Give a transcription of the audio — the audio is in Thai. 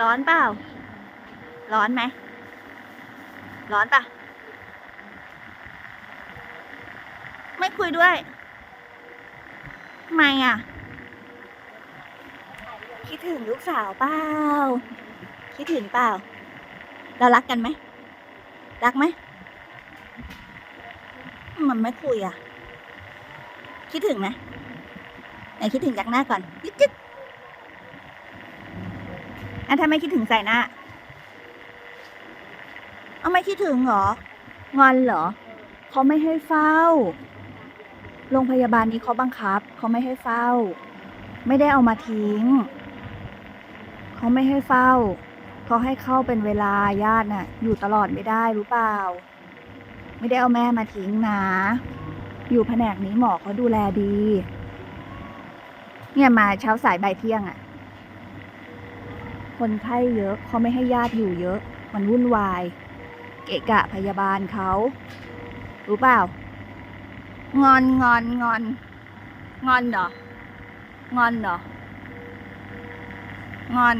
ร้อนเปล่า ร้อนไหม ร้อนปะไม่คุยด้วยทำไมอะ คิดถึงลูกสาวเปล่า คิดถึงเปล่า เรารักกันไหม รักไหม มันไม่คุยอะ คิดถึงไหมไหนคิดถึงจากหน้าก่อนยึดยึด อะถ้าไม่คิดถึงใส่หน้าเอาไม่คิดถึงเหรอ งอนเหรอ เขาไม่ให้เฝ้า โรงพยาบาลนี้เขาบังคับ เขาไม่ให้เฝ้า ไม่ได้เอามาทิ้ง เขาไม่ให้เฝ้า เขาให้เข้าเป็นเวลาญาติน่ะ อยู่ตลอดไม่ได้รู้เปล่า ไม่ได้เอาแม่มาทิ้งนะ อยู่แผนกนี้หมอเขาดูแลดี เนี่ยมาเช้าสายบ่ายเที่ยงอะ่ะ คนไข้เยอะเขาไม่ให้ญาติอยู่เยอะ มันวุ่นวาย เกะกะพยาบาลเขา รู้เปล่า งอนงอนงอน งอนเหรองอนเหรองอน